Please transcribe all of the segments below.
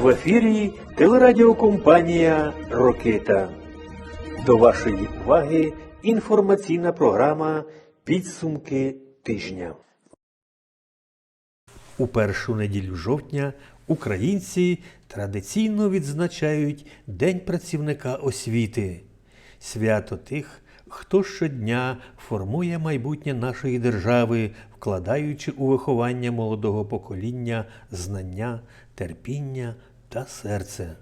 В ефірі телерадіокомпанія Рокита. До вашої уваги інформаційна програма Підсумки тижня. У першу неділю жовтня українці традиційно відзначають День працівника освіти, свято тих, хто щодня формує майбутнє нашої держави, вкладаючи у виховання молодого покоління знання, терпіння та серце.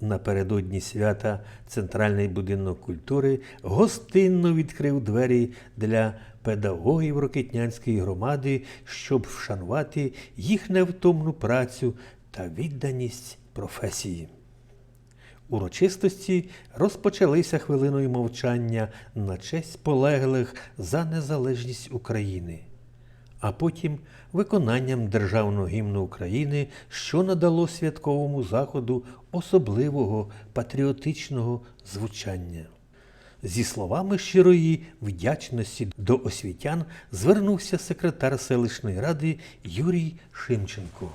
Напередодні свята Центральний будинок культури гостинно відкрив двері для педагогів Рокитнянської громади, щоб вшанувати їх невтомну працю та відданість професії. Урочистості розпочалися хвилиною мовчання на честь полеглих за незалежність України, а потім виконанням державного гімну України, що надало святковому заходу особливого патріотичного звучання. Зі словами щирої вдячності до освітян звернувся секретар селищної ради Юрій Шимченко.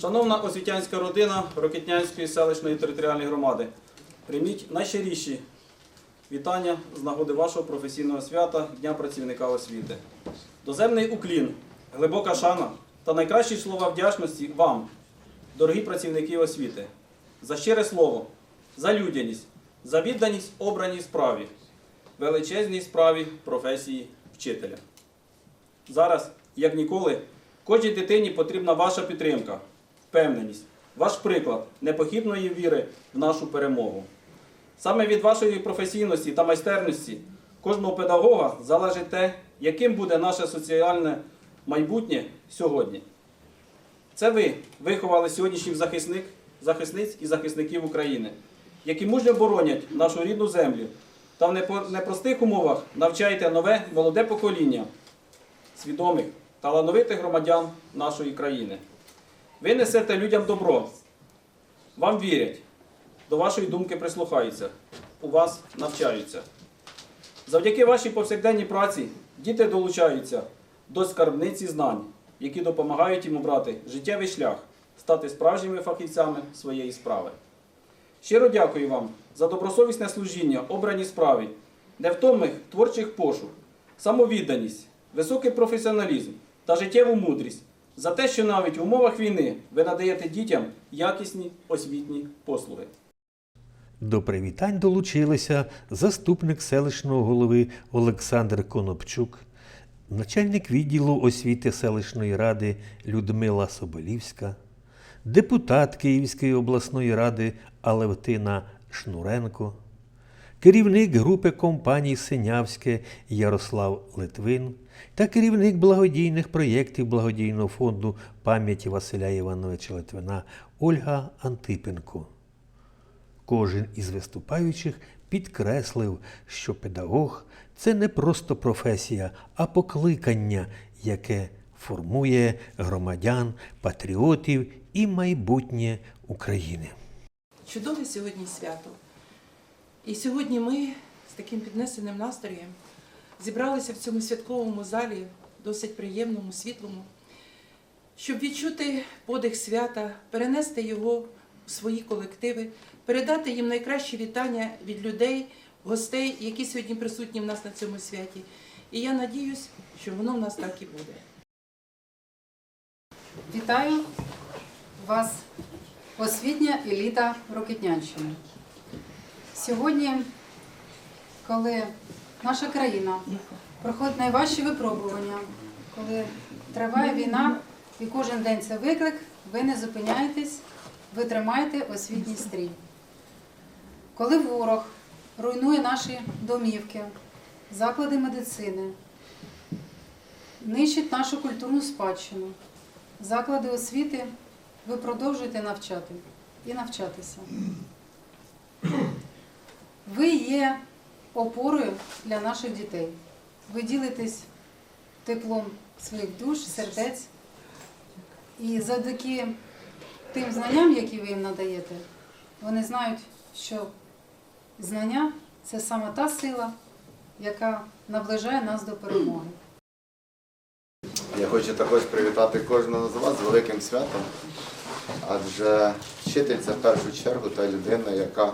Шановна освітянська родина Рокитнянської селищної територіальної громади, прийміть найщиріші вітання з нагоди вашого професійного свята Дня працівника освіти. Доземний уклін, глибока шана та найкращі слова вдячності вам, дорогі працівники освіти, за щире слово, за людяність, за відданість обраній справі, величезній справі професії вчителя. Зараз, як ніколи, кожній дитині потрібна ваша підтримка, впевненість, ваш приклад непохідної віри в нашу перемогу. Саме від вашої професійності та майстерності кожного педагога залежить те, яким буде наше соціальне майбутнє сьогодні. Це ви виховали сьогоднішніх захисник, захисниць і захисників України, які мужньо боронять нашу рідну землю та в непростих умовах навчаєте нове молоде покоління свідомих, талановитих громадян нашої країни. Ви несете людям добро, вам вірять, до вашої думки прислухаються, у вас навчаються. Завдяки вашій повсякденній праці діти долучаються до скарбниці знань, які допомагають їм обрати життєвий шлях, стати справжніми фахівцями своєї справи. Щиро дякую вам за добросовісне служіння обраній справі, невтомних творчих пошук, самовідданість, високий професіоналізм та життєву мудрість за те, що навіть в умовах війни ви надаєте дітям якісні освітні послуги. До привітань долучилися заступник селищного голови Олександр Конопчук, начальник відділу освіти селищної ради Людмила Соболівська, депутат Київської обласної ради Алевтина Шнуренко, керівник групи компаній Синявське Ярослав Литвин та керівник благодійних проєктів благодійного фонду пам'яті Василя Івановича Литвина Ольга Антипенко. Кожен із виступаючих підкреслив, що педагог це не просто професія, а покликання, яке формує громадян, патріотів і майбутнє України. Чудове сьогодні свято. І сьогодні ми з таким піднесеним настроєм зібралися в цьому святковому залі, досить приємному, світлому, щоб відчути подих свята, перенести його в свої колективи, передати їм найкращі вітання від людей, гостей, які сьогодні присутні в нас на цьому святі. І я надіюсь, що воно в нас так і буде. Вітаю вас, освітня еліта Рокетнянщини. Сьогодні, коли наша країна проходить найважчі випробування, коли триває війна і кожен день це виклик, ви не зупиняєтесь, ви тримаєте освітній стрій. Коли ворог руйнує наші домівки, заклади медицини, нищить нашу культурну спадщину, заклади освіти, ви продовжуєте навчати і навчатися. Ви є опорою для наших дітей. Ви ділитесь теплом своїх душ, сердець. І завдяки тим знанням, які ви їм надаєте, вони знають, що знання це саме та сила, яка наближає нас до перемоги. Я хочу також привітати кожного з вас з великим святом. Адже вчитель це в першу чергу та людина, яка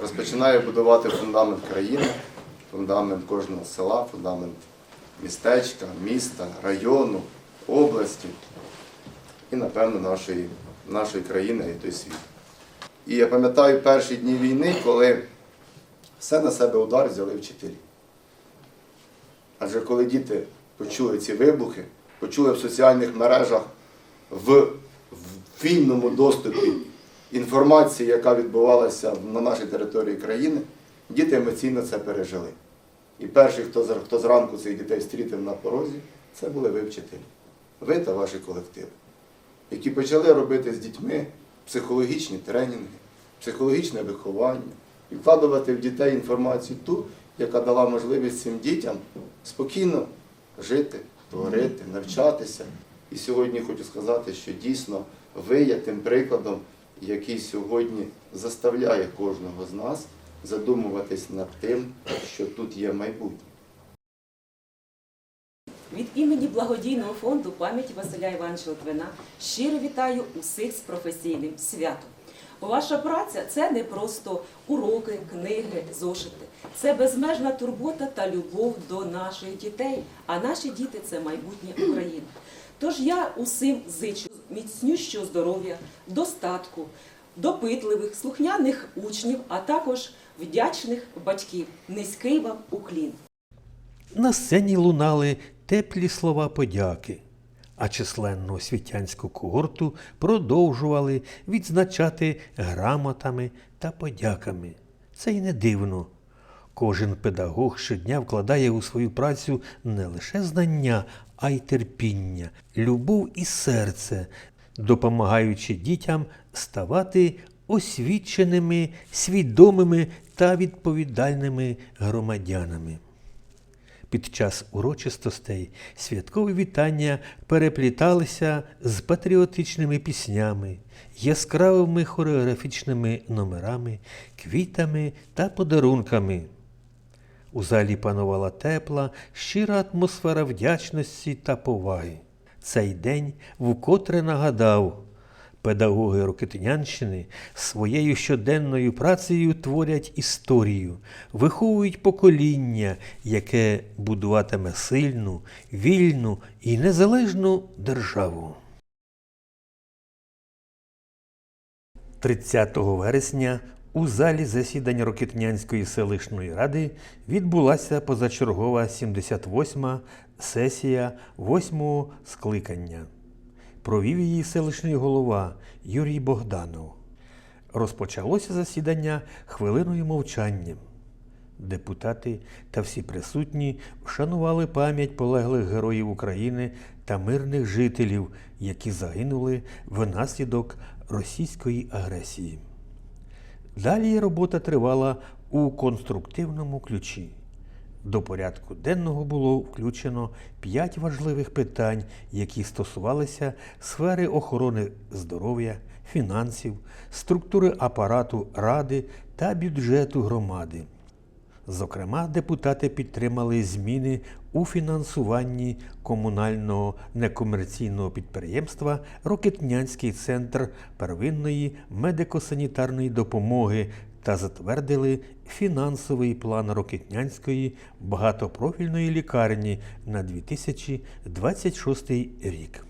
розпочинає будувати фундамент країни, фундамент кожного села, фундамент містечка, міста, району, області і, напевно, нашої, нашої країни і той світ. І я пам'ятаю перші дні війни, коли все на себе удар взяли вчителі. Адже коли діти почули ці вибухи, почули в соціальних мережах в, вільному доступі інформації, яка відбувалася на нашій території країни, діти емоційно це пережили. І перший, хто, хто зранку цих дітей зустрітив на порозі, це були ви вчителі. Ви та ваші колективи, які почали робити з дітьми психологічні тренінги, психологічне виховання і вкладувати в дітей інформацію ту, яка дала можливість цим дітям спокійно жити, творити, навчатися. І сьогодні хочу сказати, що дійсно ви є тим прикладом, який сьогодні заставляє кожного з нас задумуватись над тим, що тут є майбутнє. Від імені благодійного фонду пам'яті Василя Івановича Литвина щиро вітаю усіх з професійним святом. Ваша праця це не просто уроки, книги, зошити. Це безмежна турбота та любов до наших дітей. А наші діти це майбутнє України. Тож я усім зичу міцнющого здоров'я, достатку, допитливих, слухняних учнів, а також вдячних батьків. Низький вам уклін. На сцені лунали теплі слова подяки, а численну освітянську когорту продовжували відзначати грамотами та подяками. Це й не дивно. Кожен педагог щодня вкладає у свою працю не лише знання, а й терпіння, любов і серце, допомагаючи дітям ставати освіченими, свідомими та відповідальними громадянами. Під час урочистостей святкові вітання перепліталися з патріотичними піснями, яскравими хореографічними номерами, квітами та подарунками. У залі панувала тепла, щира атмосфера вдячності та поваги. Цей день вкотре нагадав, педагоги Рокитинянщини своєю щоденною працею творять історію, виховують покоління, яке будуватиме сильну, вільну і незалежну державу. 30 вересня у залі засідань Рокитнянської селищної ради відбулася позачергова 78-ма сесія 8-го скликання. Провів її селищний голова Юрій Богданов. Розпочалося засідання хвилиною мовчання. Депутати та всі присутні вшанували пам'ять полеглих героїв України та мирних жителів, які загинули внаслідок російської агресії. Далі робота тривала у конструктивному ключі. До порядку денного було включено п'ять важливих питань, які стосувалися сфери охорони здоров'я, фінансів, структури апарату ради та бюджету громади. Зокрема, депутати підтримали зміни у фінансуванні комунального некомерційного підприємства Рокетнянський центр первинної медико-санітарної допомоги та затвердили фінансовий план Рокетнянської багатопрофільної лікарні на 2026 рік.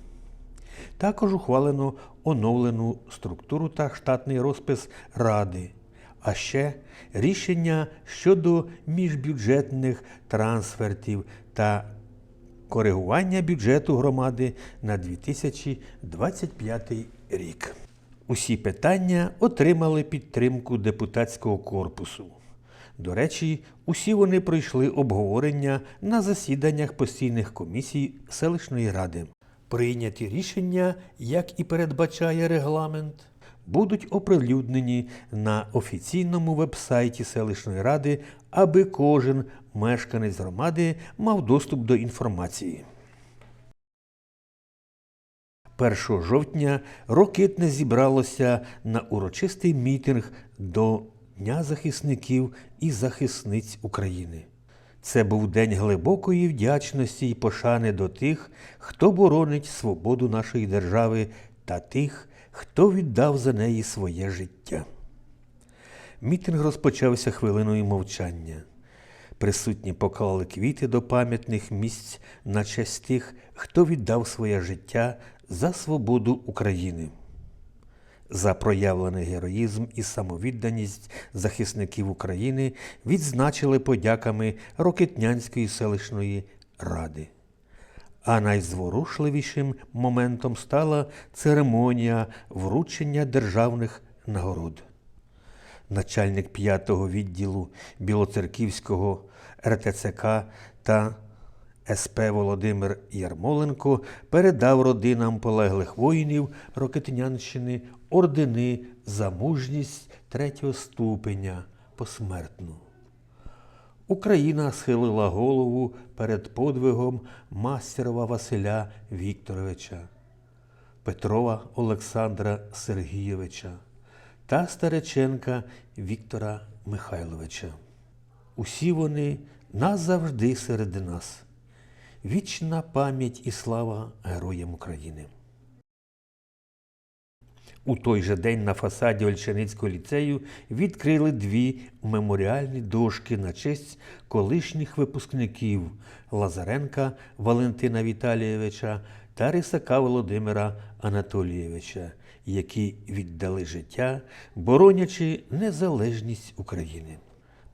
Також ухвалено оновлену структуру та штатний розпис Ради, а ще рішення щодо міжбюджетних трансфертів та коригування бюджету громади на 2025 рік. Усі питання отримали підтримку депутатського корпусу. До речі, усі вони пройшли обговорення на засіданнях постійних комісій селищної ради. Прийняті рішення, як і передбачає регламент, будуть оприлюднені на офіційному вебсайті селищної ради, аби кожен мешканець громади мав доступ до інформації. 1 жовтня Рокитне зібралося на урочистий мітинг до Дня захисників і захисниць України. Це був день глибокої вдячності і пошани до тих, хто боронить свободу нашої держави та тих, хто віддав за неї своє життя. Мітинг розпочався хвилиною мовчання. Присутні поклали квіти до пам'ятних місць на честь тих, хто віддав своє життя за свободу України. За проявлений героїзм і самовідданість захисників України відзначили подяками Рокетнянської селищної ради. А найзворушливішим моментом стала церемонія вручення державних нагород. Начальник п'ятого відділу Білоцерківського РТЦК та СП Володимир Ярмоленко передав родинам полеглих воїнів Рокетнянщини ордени за мужність третього ступеня посмертну. Україна схилила голову перед подвигом Мастерова Василя Вікторовича, Петрова Олександра Сергійовича та Стареченка Віктора Михайловича. Усі вони назавжди серед нас. Вічна пам'ять і слава героям України. У той же день на фасаді Ольшаницького ліцею відкрили дві меморіальні дошки на честь колишніх випускників Лазаренка Валентина Віталійовича та Рисака Володимира Анатолійовича, які віддали життя, боронячи незалежність України.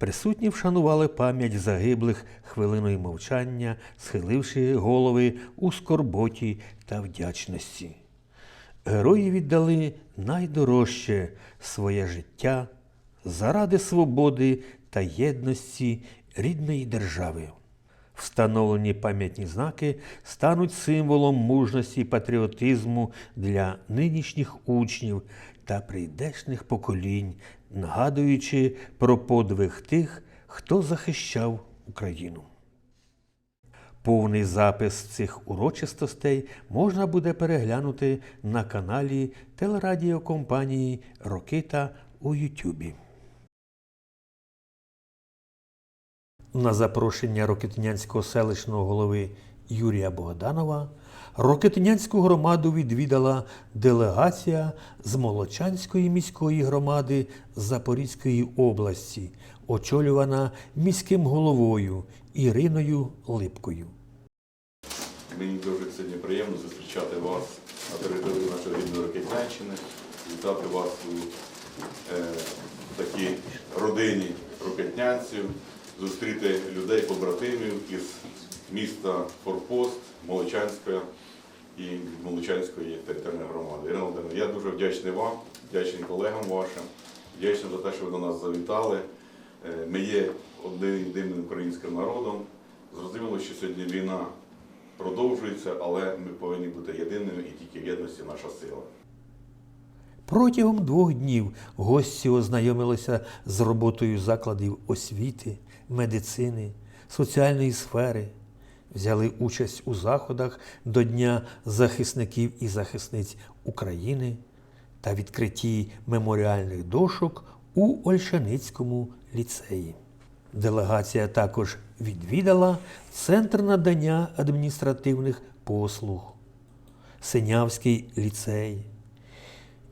Присутні вшанували пам'ять загиблих хвилиною мовчання, схиливши голови у скорботі та вдячності. Герої віддали найдорожче своє життя заради свободи та єдності рідної держави. Встановлені пам'ятні знаки стануть символом мужності і патріотизму для нинішніх учнів та прийдешних поколінь, нагадуючи про подвиг тих, хто захищав Україну. Повний запис цих урочистостей можна буде переглянути на каналі телерадіокомпанії Рокита у Ютубі. На запрошення Рокетнянського селищного голови Юрія Богданова Рокетнянську громаду відвідала делегація з Молочанської міської громади Запорізької області, очолювана міським головою Іриною Липкою. Мені дуже сьогодні приємно зустрічати вас на території нашої рідної Рокетнянщини, вітати вас у е, такій родині рокетнянців, зустріти людей, побратимів із міста Форпост, Молочанська і Молочанської територіальної громади. Ірина Володимирівна, я дуже вдячний вам, вдячний колегам вашим, вдячний за те, що ви до нас завітали. Е, Ми є одним єдиним українським народом. Зрозуміло, що сьогодні війна продовжується, але ми повинні бути єдиними і тільки в єдності наша сила. Протягом двох днів гості ознайомилися з роботою закладів освіти, медицини, соціальної сфери, взяли участь у заходах до Дня захисників і захисниць України та відкритті меморіальних дошок у Ольшаницькому ліцеї. Делегація також відвідала Центр надання адміністративних послуг, Синявський ліцей,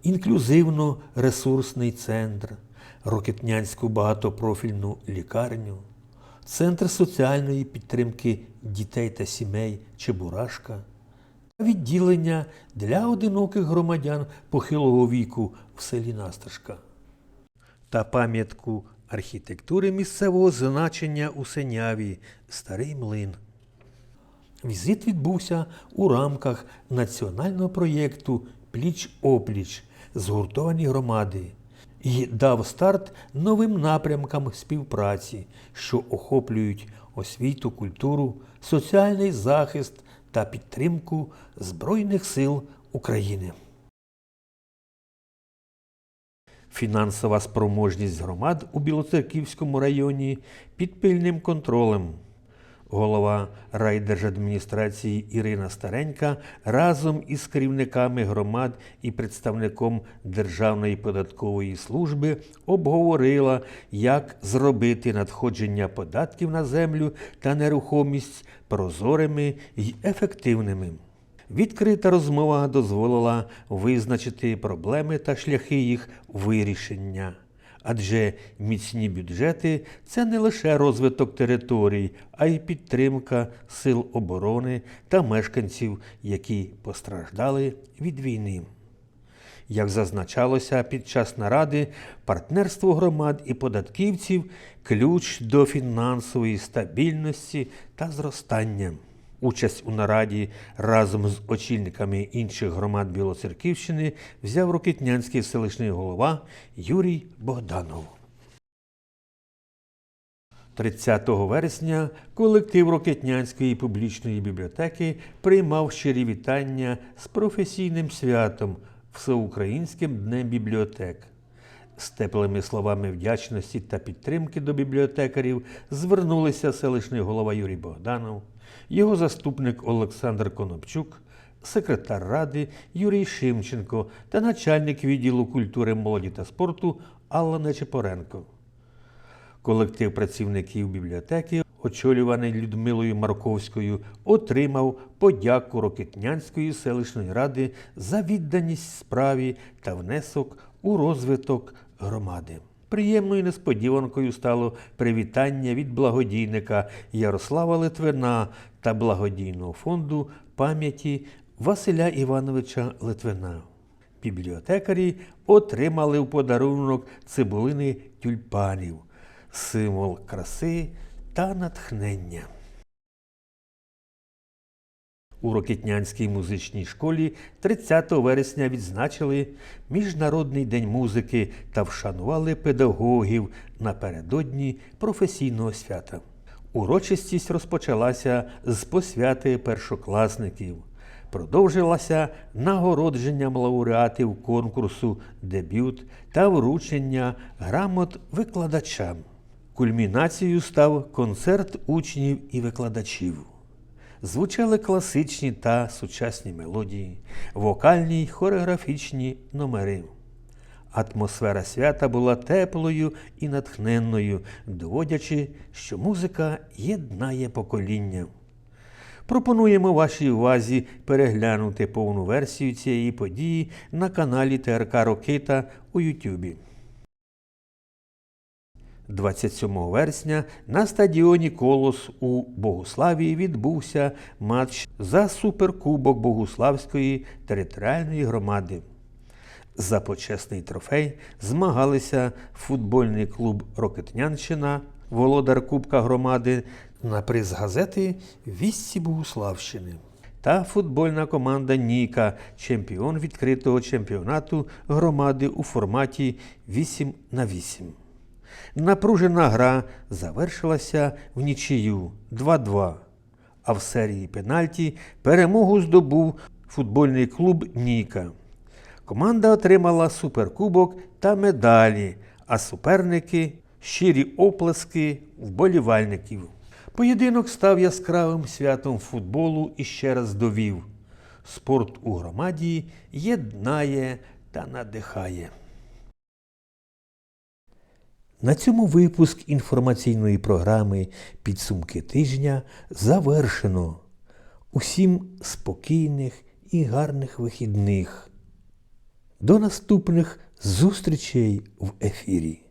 інклюзивно-ресурсний центр, Рокетнянську багатопрофільну лікарню, Центр соціальної підтримки дітей та сімей Чебурашка, та відділення для одиноких громадян похилого віку в селі Насташка та пам'ятку архітектури місцевого значення у Синяві Старий млин. Візит відбувся у рамках національного проєкту Пліч-опліч згуртовані громади. І дав старт новим напрямкам співпраці, що охоплюють освіту, культуру, соціальний захист та підтримку Збройних сил України. Фінансова спроможність громад у Білоцерківському районі під пильним контролем. Голова райдержадміністрації Ірина Старенька разом із керівниками громад і представником Державної податкової служби обговорила, як зробити надходження податків на землю та нерухомість прозорими й ефективними. відкрита розмова дозволила визначити проблеми та шляхи їх вирішення. Адже міцні бюджети це не лише розвиток територій, а й підтримка сил оборони та мешканців, які постраждали від війни. Як зазначалося під час наради, партнерство громад і податківців ключ до фінансової стабільності та зростання. Участь у нараді разом з очільниками інших громад Білоцерківщини взяв Рокитнянський селищний голова Юрій Богданов. 30 вересня колектив Рокетнянської публічної бібліотеки приймав щирі вітання з професійним святом Всеукраїнським днем бібліотек. З теплими словами вдячності та підтримки до бібліотекарів звернулися селищний голова Юрій Богданов, його заступник Олександр Конопчук, секретар ради Юрій Шимченко та начальник відділу культури, молоді та спорту Алла Нечепоренко. Колектив працівників бібліотеки, очолюваний Людмилою Марковською, отримав подяку Рокетнянської селищної ради за відданість справі та внесок у розвиток громади. Приємною несподіванкою стало привітання від благодійника Ярослава Литвина та благодійного фонду пам'яті Василя Івановича Литвина. Бібліотекарі отримали в подарунок цибулини тюльпанів, символ краси та натхнення. У Рокетнянській музичній школі 30 вересня відзначили Міжнародний день музики та вшанували педагогів напередодні професійного свята. Урочистість розпочалася з посвяти першокласників. Продовжилася нагородженням лауреатів конкурсу Дебют та вручення грамот викладачам. Кульмінацією став концерт учнів і викладачів. Звучали класичні та сучасні мелодії, вокальні й хореографічні номери. Атмосфера свята була теплою і натхненною, доводячи, що музика єднає покоління. Пропонуємо вашій увазі переглянути повну версію цієї події на каналі ТРК Рокита у Ютубі. 27 вересня на стадіоні Колос у Богуславії відбувся матч за суперкубок Богуславської територіальної громади. За почесний трофей змагалися футбольний клуб Рокетнянщина, володар Кубка громади на приз газети Вісті Богуславщини та футбольна команда Ніка, чемпіон відкритого чемпіонату громади у форматі 8 на 8. Напружена гра завершилася в нічию 2-2, а в серії пенальті перемогу здобув футбольний клуб Ніка. Команда отримала суперкубок та медалі, а суперники щирі оплески вболівальників. Поєдинок став яскравим святом футболу і ще раз довів: спорт у громаді єднає та надихає. На цьому випуск інформаційної програми Підсумки тижня завершено. Усім спокійних і гарних вихідних. До наступних зустрічей в ефірі.